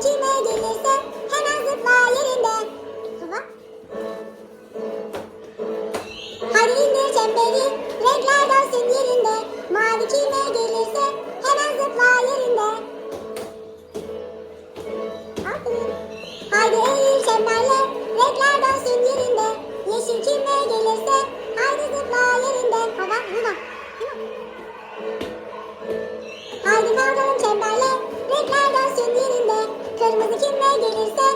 kime gelirse hemen zıpla yerinden. Baba. Hadi indir çemberi, renkler dönsün yerinde. Mavi kime gelirse hemen zıpla yerinde. Aferin. Haydi eğil çemberle, renkler dönsün yerinde. Yeşil kime gelirse haydi zıpla yerinden. Baba, baba. Haydi kaldırın çemberle, Kırmızı kime gelirse,